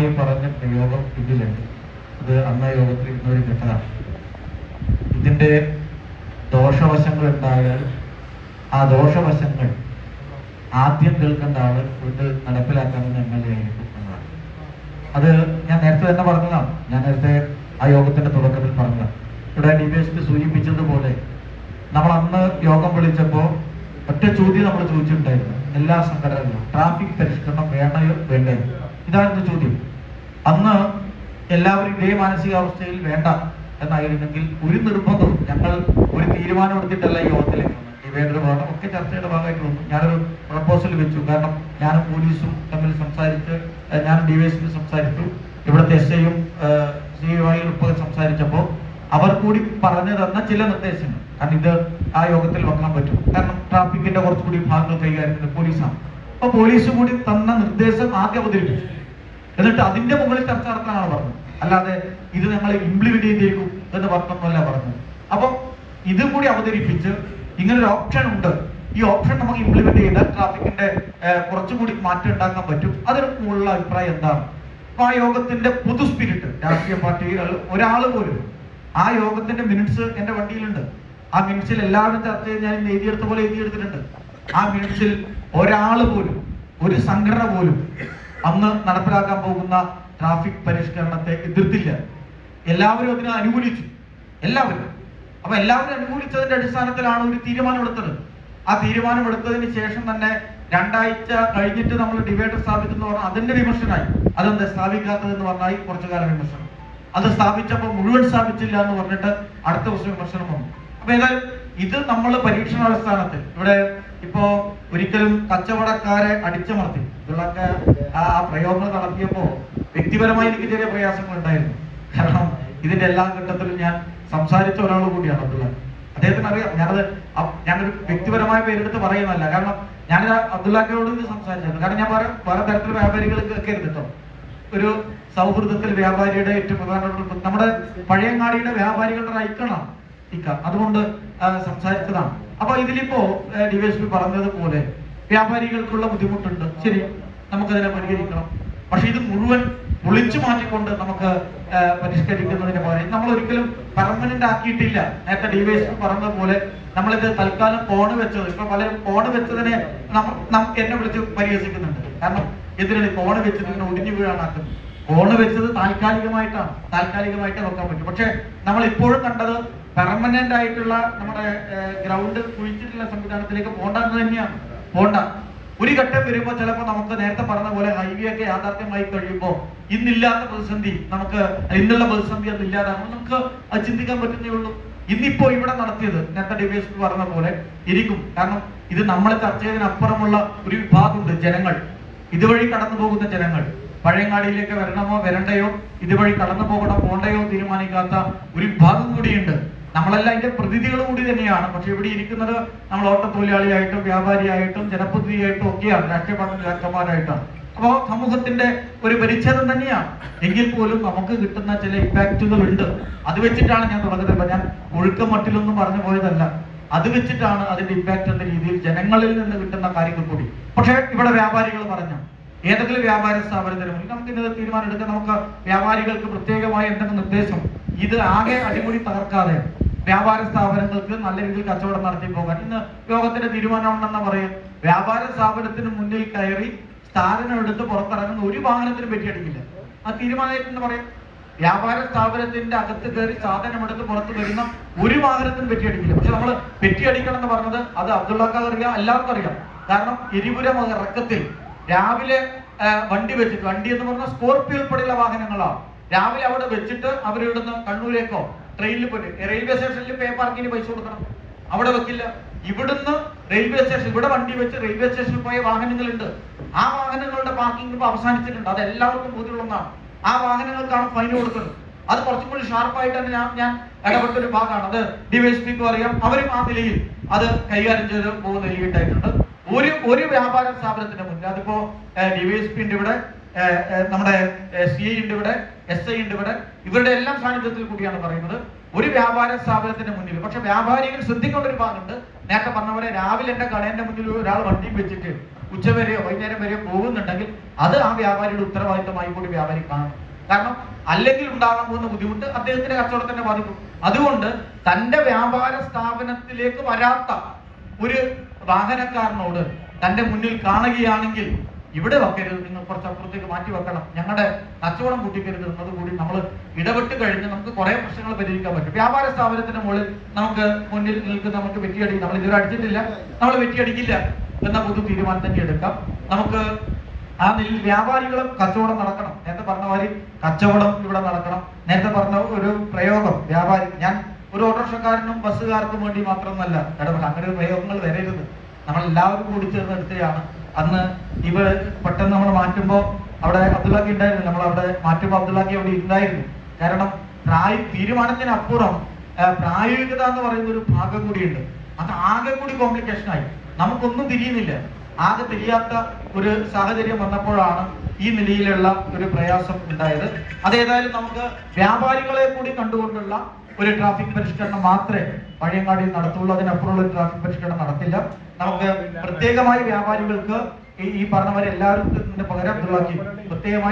കൃത്യമായി പറഞ്ഞ പ്രയോഗം ഇതിലുണ്ട്. അത് അന്ന യോഗത്തിൽ ഇന്നൊരു കേട്ടതാണ് ഇതിന്റെ ദോഷവശങ്ങൾ ഉണ്ടായാൽ ആ ദോഷവശങ്ങൾ ആദ്യം കേൾക്കേണ്ട ആൾ ഇത് നടപ്പിലാക്കാമെന്ന് എം എൽ എ ആയിരിക്കും അത് ഞാൻ നേരത്തെ തന്നെ പറഞ്ഞതാണ്. ഞാൻ നേരത്തെ ആ യോഗത്തിന്റെ തുടക്കത്തിൽ പറഞ്ഞതാണ്. ഇവിടെ ഡി ബി എസ് പി സൂചിപ്പിച്ചതുപോലെ നമ്മൾ അന്ന് യോഗം വിളിച്ചപ്പോൾ ഒറ്റ ചോദ്യം നമ്മൾ ചോദിച്ചിട്ടുണ്ടായിരുന്നു. എല്ലാ സംഘടനകളും ട്രാഫിക് പരിഷ്കരണം വേണയോ വേണ്ടയോ? ഇതാണ് ചോദ്യം. അന്ന് എല്ലാവരും ഇതേ മാനസികാവസ്ഥയിൽ വേണ്ട എന്നായിരുന്നെങ്കിൽ ഒരു നിർബന്ധവും ഞങ്ങൾ ഒരു തീരുമാനം എടുത്തിട്ടല്ല ഈ യോഗത്തിലേക്ക് ഡിവൈഡർ ഭാഗം ഒക്കെ ചർച്ചയുടെ ഭാഗമായിട്ട് വന്നു. ഞാനൊരു പ്രപ്പോസൽ വെച്ചു. കാരണം ഞാനും പോലീസും തമ്മിൽ സംസാരിച്ച് ഞാൻ ഞാനും ഡിവൈഎസ്പി സംസാരിച്ചു. ഇവിടുത്തെ എസ് ഐയും സി വൈ ഉൾപ്പെടെ സംസാരിച്ചപ്പോൾ അവർ കൂടി പറഞ്ഞു തന്ന ചില നിർദ്ദേശങ്ങൾ. കാരണം ഇത് ആ യോഗത്തിൽ വെക്കാൻ പറ്റും. കാരണം ട്രാഫിക്കിന്റെ കുറച്ചുകൂടി ഭാഗങ്ങൾ കൈകാര്യം പോലീസാണ്. അപ്പൊ പോലീസ് കൂടി തന്ന നിർദ്ദേശം ആദ്യം അവതരിപ്പിച്ചു. എന്നിട്ട് അതിന്റെ മുകളിൽ ചർച്ച നടത്താനാണ് പറഞ്ഞത്. അല്ലാതെ ഇത് ഞങ്ങൾ ഇംപ്ലിമെന്റ് ചെയ്തേക്കും എന്ന് പറഞ്ഞൊന്നുമല്ല പറഞ്ഞു അപ്പൊ ഇതും കൂടി അവതരിപ്പിച്ച് ഇങ്ങനൊരു ഓപ്ഷൻ ഉണ്ട്. ഈ ഓപ്ഷൻ നമുക്ക് ഇംപ്ലിമെന്റ് ചെയ്താൽ ട്രാഫിക്കിന്റെ കുറച്ചും കൂടി മാറ്റം ഉണ്ടാക്കാൻ പറ്റും. അതിന് മുകളിലുള്ള അഭിപ്രായം എന്താണ്? അപ്പൊ ആ യോഗത്തിന്റെ പൊതു സ്പിരിറ്റ് രാഷ്ട്രീയ പാർട്ടികൾ ഒരാൾ പോലും. ആ യോഗത്തിന്റെ മിനിറ്റ്സ് എന്റെ വണ്ടിയിലുണ്ട്. ആ മിനിറ്റ്സിൽ എല്ലാവരും ചർച്ച ചെയ്ത് ഞാൻ എഴുതിയെടുത്ത പോലെ എഴുതിയെടുത്തിട്ടുണ്ട്. ആ മിനിറ്റ്സിൽ ഒരാൾ പോലും ഒരു സംഘടന പോലും അന്ന് നടപ്പിലാക്കാൻ പോകുന്ന ട്രാഫിക് പരിഷ്കരണത്തെ എതിർത്തില്ല. എല്ലാവരും അതിനെ അനുകൂലിച്ചു. എല്ലാവരും. അപ്പൊ എല്ലാവരും അനുകൂലിച്ചതിന്റെ അടിസ്ഥാനത്തിലാണ് ഒരു തീരുമാനം എടുത്തത്. ആ തീരുമാനം എടുത്തതിന് ശേഷം തന്നെ രണ്ടാഴ്ച കഴിഞ്ഞിട്ട് നമ്മൾ ഡിവൈഡർ സ്ഥാപിച്ചെന്ന് പറഞ്ഞാൽ അതിന്റെ വിമർശനമായി. അതെന്താ? സ്ഥാപിക്കാത്തതെന്ന് പറഞ്ഞാൽ കുറച്ചു കാലം വിമർശനം. അത് സ്ഥാപിച്ചപ്പോൾ മുഴുവൻ സ്ഥാപിച്ചില്ല എന്ന് പറഞ്ഞിട്ട് അടുത്ത ദിവസം വിമർശനം വന്നു. അപ്പൊ ഏതായാലും ഇത് നമ്മൾ പരീക്ഷണാടിസ്ഥാനത്തിൽ ഇവിടെ ഇപ്പോ ഒരിക്കലും കച്ചവടക്കാരെ അടിച്ചമർത്തി ഇതുള്ളൊക്കെ ആ പ്രയോഗങ്ങൾ നടത്തിയപ്പോ വ്യക്തിപരമായി എനിക്ക് ചെറിയ പ്രയാസങ്ങൾ ഉണ്ടായിരുന്നു. കാരണം ഇതിന്റെ എല്ലാ ഘട്ടത്തിലും ഞാൻ സംസാരിച്ച ഒരാൾ കൂടിയാണ് അബ്ദുള്ള. അദ്ദേഹത്തിന് അറിയാം. ഞാനത് ഞാനൊരു വ്യക്തിപരമായ പേരെടുത്ത് പറയുന്നല്ല കാരണം ഞാൻ അബ്ദുള്ളാക്കയോട് ഇത് സംസാരിച്ചായിരുന്നു. കാരണം ഞാൻ പറയാം വേറെ തരത്തിലുള്ള വ്യാപാരികൾക്ക് ഒക്കെ കേട്ടോ. ഒരു സൗഹൃദത്തിൽ വ്യാപാരിയുടെ ഏറ്റവും പ്രധാനപ്പെട്ട നമ്മുടെ പഴയങ്ങാടിയുടെ വ്യാപാരികളുടെ ഐക്കണം. ഇക്ക അതുകൊണ്ട് സംസാരിച്ചതാണ്. അപ്പൊ ഇതിലിപ്പോ ഡിവൈഎസ്പി പറഞ്ഞതുപോലെ വ്യാപാരികൾക്കുള്ള ബുദ്ധിമുട്ടുണ്ട്. ശരി നമുക്കതിനെ പരിഹരിക്കണം. പക്ഷെ ഇത് മുഴുവൻ ഒളിച്ചു മാറ്റിക്കൊണ്ട് നമുക്ക് പരിഷ്കരിക്കുന്നതിന് പകരം നമ്മൾ ഒരിക്കലും പെർമനന്റ് ആക്കിയിട്ടില്ല. നേരത്തെ ഡിവൈഎസ്പി പറഞ്ഞതുപോലെ നമ്മളിത് തൽക്കാലം ഫോണ് വെച്ചത്. ഇപ്പൊ പലരും ഫോണ് വെച്ചതിനെ എന്നെ വിളിച്ച് പരിഹസിക്കുന്നുണ്ട്. കാരണം എന്തിനാണ് ഫോണ് വെച്ചത്? ഇങ്ങനെ ഒടിഞ്ഞു വീഴാനാക്കുന്നത് ഫോണ് വെച്ചത് താൽക്കാലികമായിട്ടാണ്. താൽക്കാലികമായിട്ട് നോക്കാൻ പറ്റും. പക്ഷെ നമ്മൾ ഇപ്പോഴും കണ്ടത് പെർമനന്റ് ആയിട്ടുള്ള നമ്മുടെ ഗ്രൗണ്ട് കുഴിച്ചിട്ടുള്ള സംവിധാനത്തിലേക്ക് പോണ്ടെന്ന് തന്നെയാണ്. പോണ്ട. ഒരു ഘട്ടം വരുമ്പോൾ ചിലപ്പോൾ നമുക്ക് നേരത്തെ പറഞ്ഞ പോലെ ഹൈവേ ഒക്കെ യാഥാർത്ഥ്യമായി കഴിയുമ്പോൾ ഇന്നില്ലാത്ത പ്രതിസന്ധി നമുക്ക് ഇന്നുള്ള പ്രതിസന്ധി അത് ഇല്ലാതാകുമ്പോൾ നമുക്ക് അത് ചിന്തിക്കാൻ പറ്റുന്നേ ഉള്ളൂ. ഇന്നിപ്പോ ഇവിടെ നടത്തിയത് നേരത്തെ ഡിവൈസ് പറഞ്ഞ പോലെ ഇരിക്കും. കാരണം ഇത് നമ്മളെ ചർച്ച ചെയ്തതിനപ്പുറമുള്ള ഒരു വിഭാഗമുണ്ട് ജനങ്ങൾ. ഇതുവഴി കടന്നു പോകുന്ന ജനങ്ങൾ. പഴയങ്ങാടിയിലേക്ക് വരണമോ വരണ്ടയോ ഇതുവഴി കടന്നു പോകണോ പോണ്ടയോ തീരുമാനിക്കാത്ത ഒരു വിഭാഗം കൂടിയുണ്ട്. നമ്മളെല്ലാം അതിന്റെ പ്രതിനിധികൾ കൂടി തന്നെയാണ്. പക്ഷെ ഇവിടെ ഇരിക്കുന്നത് നമ്മൾ ഓട്ടത്തൊഴിലാളിയായിട്ടും വ്യാപാരിയായിട്ടും ജനപ്രതിനിധിയായിട്ടും ഒക്കെയാണ് രാഷ്ട്രീയ പാർട്ടി നേതാക്കന്മാരായിട്ടാണ് അപ്പോ സമൂഹത്തിന്റെ ഒരു പരിച്ഛേദം തന്നെയാണ്. എങ്കിൽ പോലും നമുക്ക് കിട്ടുന്ന ചില ഇമ്പാക്റ്റുകൾ ഉണ്ട്. അത് വെച്ചിട്ടാണ് ഞാൻ തുടങ്ങുന്നത്. ഞാൻ ഒഴുക്ക മട്ടിലൊന്നും പറഞ്ഞു പോയതല്ല. അത് വെച്ചിട്ടാണ് അതിന്റെ ഇമ്പാക്റ്റ് എന്ന രീതിയിൽ ജനങ്ങളിൽ നിന്ന് കിട്ടുന്ന കാര്യങ്ങൾ കൂടി. പക്ഷേ ഇവിടെ വ്യാപാരികൾ പറഞ്ഞു ഏതെങ്കിലും വ്യാപാര സ്ഥാപനത്തിന് മുന്നിൽ നമുക്ക് ഇന്നത് തീരുമാനം എടുക്കാൻ നമുക്ക് വ്യാപാരികൾക്ക് പ്രത്യേകമായ എന്തെങ്കിലും നിർദ്ദേശം? ഇത് ആകെ അടിമുടി തകർക്കാതെ വ്യാപാര സ്ഥാപനങ്ങൾക്ക് നല്ല രീതിയിൽ കച്ചവടം നടത്തി പോകാൻ. ഇന്ന് യോഗത്തിന്റെ തീരുമാനമുണ്ടെന്ന് പറയാം വ്യാപാര സ്ഥാപനത്തിന് മുന്നിൽ കയറി സ്ഥാപനം എടുത്ത് പുറത്തിറങ്ങുന്ന ഒരു വാഹനത്തിനും പറ്റിയടിക്കില്ല ആ തീരുമാനമായിട്ടെന്ന് പറയാം വ്യാപാര സ്ഥാപനത്തിന്റെ അകത്ത് കയറി സാധനം എടുത്ത് പുറത്ത് വരുന്ന ഒരു വാഹനത്തിനും പെറ്റിയടിക്കില്ല പക്ഷെ നമ്മൾ പെറ്റിയടിക്കണം എന്ന് പറഞ്ഞത് അത് അബ്ദുള്ളക്കാർ അറിയാം എല്ലാവർക്കും അറിയാം. കാരണം എരിപുരം ഇറക്കത്തിൽ രാവിലെ വണ്ടി വെച്ചിട്ട് വണ്ടി എന്ന് പറഞ്ഞാൽ സ്കോർപ്പിയോ ഉൾപ്പെടെയുള്ള വാഹനങ്ങളാണ്. രാവിലെ അവിടെ വെച്ചിട്ട് അവരിവിടുന്ന് കണ്ണൂരേക്കോ ട്രെയിനിൽ പോയിട്ട് റെയിൽവേ സ്റ്റേഷനിൽ പേ പാർക്കിന് പൈസ കൊടുക്കണം. അവിടെ വെക്കില്ല. ഇവിടുന്ന് റെയിൽവേ സ്റ്റേഷൻ ഇവിടെ വണ്ടി വെച്ച് റെയിൽവേ സ്റ്റേഷനിൽ പോയ വാഹനങ്ങളുണ്ട്. ആ വാഹനങ്ങളുടെ പാർക്കിംഗ് ഇപ്പൊ അവസാനിച്ചിട്ടുണ്ട്. അത് എല്ലാവർക്കും ബോധ്യമുള്ള ഒന്നാണ് ആ വാഹനങ്ങൾക്കാണ് ഫൈൻ കൊടുക്കുന്നത്. അത് കുറച്ചും കൂടി ഷാർപ്പായിട്ട് തന്നെ ഞാൻ ഞാൻ ഇടപെട്ട ഒരു ഭാഗമാണ്. അത് ഡിവൈസ്പിക്ക് അറിയാം. അവരും ആ നിലയിൽ അത് കൈകാര്യം ചെയ്ത് പോകുന്ന നിലയിട്ടായിട്ടുണ്ട് ഒരു ഒരു വ്യാപാര സ്ഥാപനത്തിന്റെ മുന്നിൽ അതിപ്പോ ഡിവൈസ്പിന്റെ ഇവിടെ. നമ്മുടെ സി ഐ ഉണ്ട് ഇവിടെ എസ് ഐ ഉണ്ട് ഇവിടെ. ഇവരുടെ എല്ലാം സാന്നിധ്യത്തിൽ കൂടിയാണ് പറയുന്നത്. ഒരു വ്യാപാര സ്ഥാപനത്തിന്റെ മുന്നിൽ. പക്ഷെ വ്യാപാരികൾ ശ്രദ്ധിക്കേണ്ട ഒരു ഭാഗമുണ്ട്. നേരത്തെ പറഞ്ഞ പോലെ രാവിലെ എന്റെ കടേന്റെ മുന്നിൽ ഒരാൾ വണ്ടിയും വെച്ചിട്ട് ഉച്ചവരെയോ വൈകുന്നേരം വരെയോ പോകുന്നുണ്ടെങ്കിൽ അത് ആ വ്യാപാരിയുടെ ഉത്തരവാദിത്തമായി കൂടി വ്യാപാരി കാണും. കാരണം അല്ലെങ്കിൽ ഉണ്ടാകാൻ പോകുന്ന ബുദ്ധിമുട്ട് അദ്ദേഹത്തിന്റെ കച്ചവടത്തിന്റെ ബാധിക്കും. അതുകൊണ്ട് തന്റെ വ്യാപാര സ്ഥാപനത്തിലേക്ക് വരാത്ത ഒരു വാഹനക്കാരനോട് തന്റെ മുന്നിൽ കാണുകയാണെങ്കിൽ ഇവിടെ വെക്കരുത് നിങ്ങൾ കുറച്ച് അപ്പുറത്തേക്ക് മാറ്റി വെക്കണം. ഞങ്ങളുടെ കച്ചവടം കൂട്ടിക്കരുത് എന്നതുകൂടി നമ്മൾ ഇടപെട്ട് കഴിഞ്ഞ് നമുക്ക് കുറെ പ്രശ്നങ്ങൾ പരിഹരിക്കാൻ പറ്റും. വ്യാപാര സ്ഥാപനത്തിന്റെ മുകളിൽ നമുക്ക് മുന്നിൽ നിൽക്കുന്ന നമുക്ക് വെറ്റിയടി നമ്മൾ ഇതുവരെ അടിച്ചിട്ടില്ല. നമ്മൾ വെറ്റിയടിക്കില്ല എന്ന പൊതു തീരുമാനം തന്നെ എടുക്കാം. നമുക്ക് ആ നിലയിൽ വ്യാപാരികളും കച്ചവടം നടക്കണം. നേരത്തെ പറഞ്ഞ മാതിരി കച്ചവടം ഇവിടെ നടക്കണം. നേരത്തെ പറഞ്ഞ ഒരു പ്രയോഗം വ്യാപാരി ഞാൻ ഒരു ഓട്ടോറിക്ഷക്കാരനും ബസ്സുകാർക്കും വേണ്ടി മാത്രമല്ല ഇടപെടാം. അങ്ങനെ പ്രയോഗങ്ങൾ വരരുത്. നമ്മൾ എല്ലാവരും കൂടി ചേർന്ന് എടുത്തതാണ് അന്ന് ഇവ പെട്ടെന്ന് നമ്മൾ മാറ്റുമ്പോൾ അവിടെ അബ്ദുള്ളാക്കി ഉണ്ടായിരുന്നു നമ്മൾ അവിടെ മാറ്റുമ്പോൾ അബ്ദുള്ളാക്കി അവിടെ ഉണ്ടായിരുന്നു കാരണം പ്രായ തീരുമാനത്തിനപ്പുറം പ്രായോഗികത എന്ന് പറയുന്ന ഒരു ഭാഗം കൂടിയുണ്ട് അത് ആകെ കൂടി കോംപ്ലിക്കേഷൻ ആയി. നമുക്കൊന്നും തിരിയുന്നില്ല. ആകെ തിരിയാത്ത ഒരു സാഹചര്യം വന്നപ്പോഴാണ് ഈ നിലയിലുള്ള ഒരു പ്രയാസം ഉണ്ടായത്. അതേതായാലും നമുക്ക് വ്യാപാരികളെ കൂടി കണ്ടുകൊണ്ടുള്ള ഒരു ട്രാഫിക് പരിഷ്കരണം മാത്രമേ പഴയങ്ങാടിയിൽ നടത്തുള്ളൂ. അതിനപ്പുറമുള്ള ഒരു ട്രാഫിക് പരിഷ്കരണം നടത്തില്ല. നമുക്ക് പ്രത്യേകമായി വ്യാപാരികൾക്ക് ഈ ഈ പറഞ്ഞവരെ എല്ലാവരും പകരം പ്രത്യേകമായി